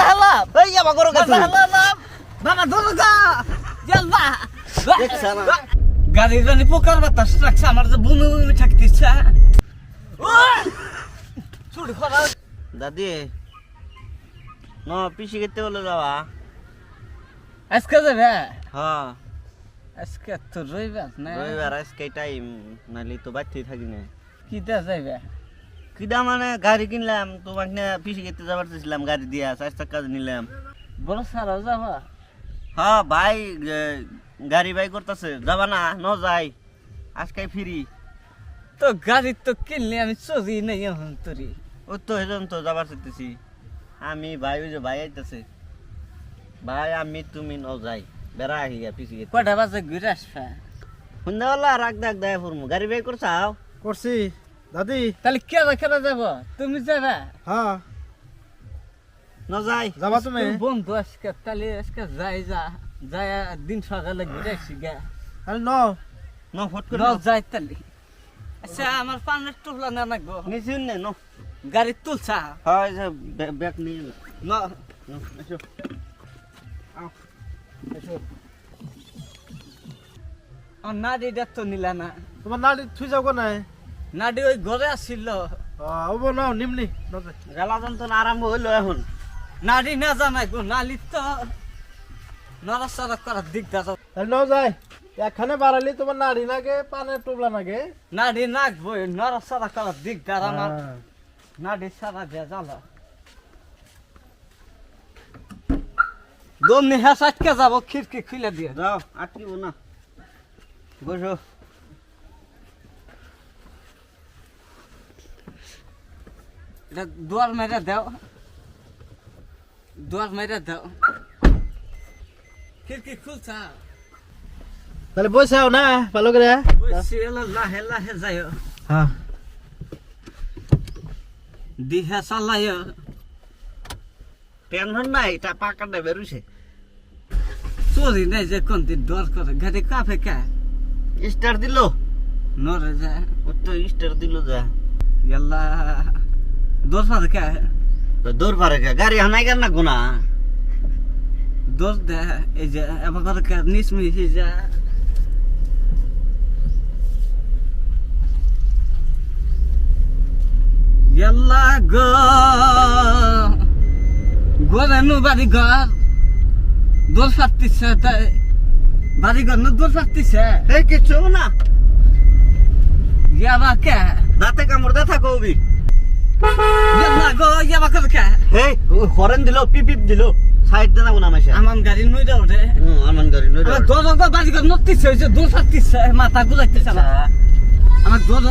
দাহালাম এই আমার গরু কাছে দাহালাম বাবা দুর্গা। না? গাড়ি জানি পোকার বাতাস রাখছে আমার যে বমি বমি থাকতেছে। ছুটি খরা দাদি ন পিসি খেতে বলে যাওয়া। আজকে যাবে? হ্যাঁ। আজকে তো রবিবার না? রবিবার আজকে টাইম নাহলে তো বাড়তেই থাকি না। কি দা যাইবে? কিডা মানে গাড়ি কিনলাম তোমাকে না পিসি খেতে যাবার চেয়েছিলাম গাড়ি দিয়া চার চাকা নিলাম। বড় সারা যাবা? হ্যাঁ ভাই গাড়ি বাই করতেছে যাবা না ন যাই আজকে ফিরি। তো গাড়ি তো কিনলে আমি চলি নাই এখন তোরি। ও তো হেজন তো যাবার চাইতেছি। আমি ভাই ওই যে ভাই আইতেছে। ভাই আমি তুমি ন যাই বেড়া আহি গা পিসি খেতে কটা বাজে ঘুরে আসবা? সন্ধ্যাবেলা রাখ দেখ দেয় ফুরমু গাড়ি বাই করছাও? করছি। দাদি। তাহলে কেবা কেবা যাব? তুমি যাবা? হ্যাঁ। ন যাই। যাবা তুমি? বন্ধু আজকে তাহলে আজকে যাই যা। যাই দিন সকালে ঘুরে আসি গা। আরে ন। ন ফট ন যাই তাহলে। আচ্ছা আমার পানের টুকলা না নাগবো নিচুন নে ন। গাড়ি তুলছা হয় যে ব্যাগ নিয়ে নে। ন। ন, এসো। আমার নাড়িটা তো নিলা না। তোমার নাড়ি থুই যাও কোন নাই? নাড়ি ওই ঘরে আসছিল। হব ন নিমনি। জ্বালা যন্ত্রণা আরম্ভ হইল এখন। নাড়ি না জানাই গো নালি তো। নড়াচড়া করার দিকদার তাহলে ন যাই। একখানে বাড়ালি তোমার নাড়ি নাগে পানের টুবলা নাগে। নাড়ি নাকবো নড়াচড়া করার দিকদার আমার হ্যাঁ। নাড়ি সারা দিয়ে জ্বালা দমনি হ্যাঁ আটকে যাব খিড়কি খুলে দিয়ে। যাও আটকিব না। বসো এটা দুয়ার মেরে দাও। দুয়ার মেরে দাও। খিড়কি খুলছা। তাহলে বসে না ভালো করে লাহে লাহে যাইও। হ্যাঁ। দিহা চালাইও। টেনশন নাই এটা পাকাটা বেরুছে চোরি নাই যে কোন দিন ডর করে গাড়ি কাফে কে? স্টার দিল। নরে যায় ও তো স্টার দিল যা? ইয়াল্লা দোষ পারে কে তো দৌড় পারে কে গাড়ি হানাই কেন না গুনা দোষ দে এই যে এবার করে কে নিস মিশি যা ইয়াল্লা গো গোরে নু বাড়ি ঘর দোষ পাতিছে তাই বাড়ি ঘর নু দোষ পাতিছে এই কিচ্ছু হব না ইয়াবা কে দাঁতে কামড় দে থাকো ওবি ইয়াল্লা গো ইয়াবা করে কে এই হরেন দিল পিপ পিপ দিল সাইড দে না গুনা মাসে আমার গাড়ি নইরা ওঠে। হুম আমান গাড়ি নই আমার দোজ বাড়ি ঘর নতিছে হয়েছে দোষ পাতিছে মাথা গুলাইতেছে না আমার দোজ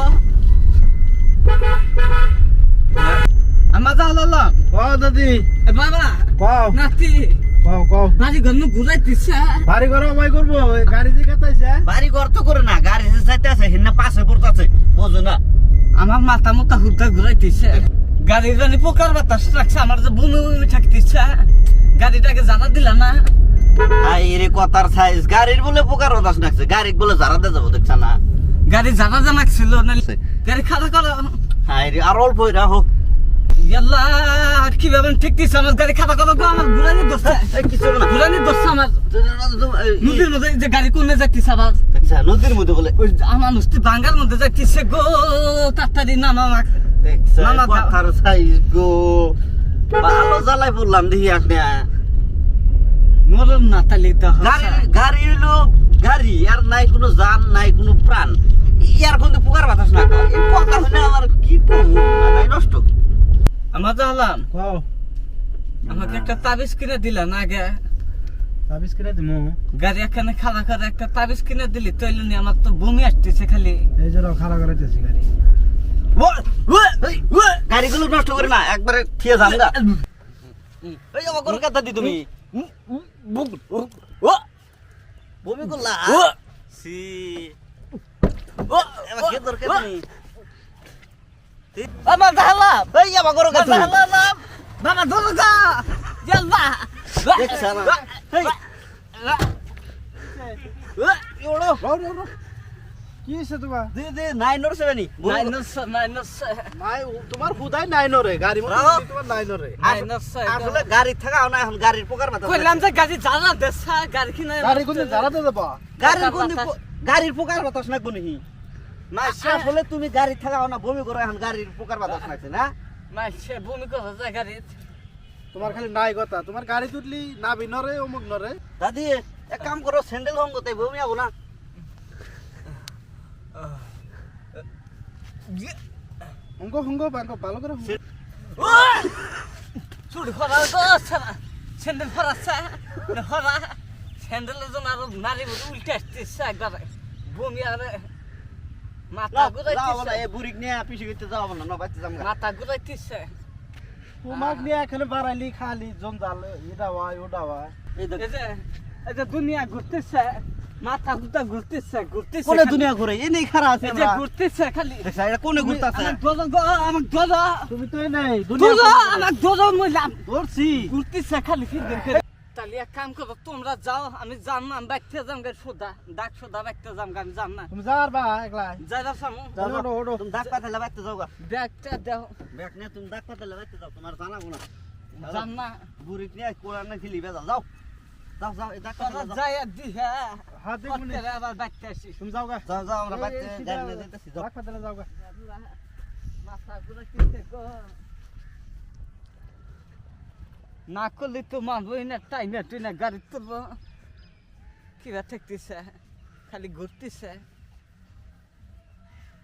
আমার যা হলো কও দাদি। বাবা কও। নাতি। কও কও। বাড়ি ঘর নু ঘুরাইতেছে বাড়ি ঘর আমাই করব ওই গাড়ি যে কাটাইছে। বাড়ি ঘর তো করে না গাড়ি যে সাইতে আছে হিন্না পাশে পড়তাছে বোঝো না। আমার মাথা মতো হুদা ঘুরাইতেছে। গাড়ি জানি পোকার বাতাস রাখছে আমার যে বমি বমি থাকতেছে। গাড়িটাকে জানা দিলা না? আইরে কথার সাইজ গাড়ির বলে পোকার বাতাস রাখছে গাড়ি বলে জারাতে যাব দেখছ না? গাড়ি জানা জানা ছিল না গাড়ি খাওয়া করো আইরে আর অল্প হোক। কি ভাবে ঠিক আমার গাড়ি খাওয়া করো গো, আমার ঘুরানি দোষটা কিছু না। ঘুরানি দোষটা আমার। নদীর মধ্যে যে গাড়ি কোনে যাইতেছে আবার? নদীর মধ্যে বলে ওই আমার নুস্তি বাঙ্গার মধ্যে যাইতেছে গো তাড়াতাড়ি নামা আমাক। দেখছা না, না, কথার সাইজ গো। ভালো জ্বালাই পড়লাম দেখি আপনি মরম না তালি তো গাড়ি হইল গাড়ি আর নাই কোনো জান নাই কোনো প্রাণ। ইয়ার কিন্তু পোকার বাতাস না কয়। এই পোকা হইলে আমার কি করব মাথায় নষ্ট আমার জানলাম কও আমাকে একটা তাবিজ কিনে দিলা না আগে। সার্ভিস করে দিমু। গাড়ি এখানে খাওয়া করে একটা তাবিজ কিনে দিলি তৈলি নি আমার তো বমি আসতেছে খালি। এই যে খারাপ করাইতেছি গাড়ি। ও, ও, ও, গাড়িগুলো নষ্ট করে না একবারে ঠিয়ে যান গা। এই আমার করে কথা দি তুমি। ও বমি করলা। সি ও এবার কি দরকার তুমি আমার জানলাম এই আমার করে কথা জানলাম বাবা দুর্গা। জলবা দেখছ না। এই। রও, রও, রও। কি কি হয়েছে তোমার? দে দে নাই নড়ছে বেনি নাইনস নাইনস নাই তোমার হুদাই নাই নরে গাড়ি মধ্যে তোমার নাই নরে নাইনস আসলে গাড়ি থাকা না এখন গাড়ির পোকার বাতাস কইলাম যে গাড়ি জানা দেশা গাড়ি কিনে গাড়ি কোন জানাতে যাবা? গাড়ির কোন গাড়ির পোকার বাতাস না কোন হি মাসে আসলে তুমি গাড়ি থাকা না বমি করো এখন গাড়ির পোকার বাতাস নাইছে না? মাসে বমি করে যায় গাড়ি তোমার খালি নাই কথা তোমার গাড়ি তুললি নাবি নরে অমুক নরে দাদি এক কাম করো স্যান্ডেল হম করতে বমি আবো না। অঙ্গ হঙ্গ বাঙ্গ ভালো করে হুঙ্গ। চুরি করা তো স্যান্ডেল ফরাচ্ছে ফরা স্যান্ডেলের জন্য আরও নারী উল্টে আসতেছে একবার। বমি আর। মাথা ঘুরাইতেছে। এ বুড়িক নিয়ে পিছে গিয়ে যাও না না বাচ্চা মাথা ঘুরাইতেছে। তোমাক নিয়ে এখানে বাড়াইলি খালি জঞ্জাল এটা হয় ওটা হয় এই যে এই যে দুনিয়া ঘুরতেছে মাথা ঘুরতে ঘুরতেছে ঘুরতেছে কোনে। দুনিয়া ঘুরে? এই নেই খারাপ আছে এই যে ঘুরতেছে খালি। দেখছা এটা কোনে ঘুরতাছে? আমার দোদো তুমি তো নেই দুনিয়া দোদো আমার দোদো মইলাম ধরছি। ঘুরতেছে খালি ফিরদের করে তাহলে এক কাম করো তোমরা যাও আমি যাম না বাইকতে যাম গাড়ি সোদা ডাক সোদা বাইকতে যাম গা, আমি যাম না। তুমি যার বা একলা? যাই যাও সামু। যাও, যাও। তুমি ডাক পাতালে বাইতে যাও গা। ব্যাগটা দাও। ব্যাগ নিয়ে তুমি ডাক পাতালে বাইতে যাও তোমার জানাব না। যাম না। বুড়িক নিয়ে কোরআন না খেলি বেজাল যাও। যাও যাও এই ডাক পাতালে যাও। যাই আর দি হ্যাঁ। হাত গুনে। আবার বাইকতে আসি। তুমি যাও গা। যাও যাও আমরা গাড়ি সিধা- নিয়ে যাইতেছি যাও। রাখ পাতালে যাও গা। মাথা ঘুরে কিনতে গো না করলে তো মানবই না টাইমে তুই না গাড়ি তুলবো। কিরা থাকতেছে খালি ঘুরতেছে।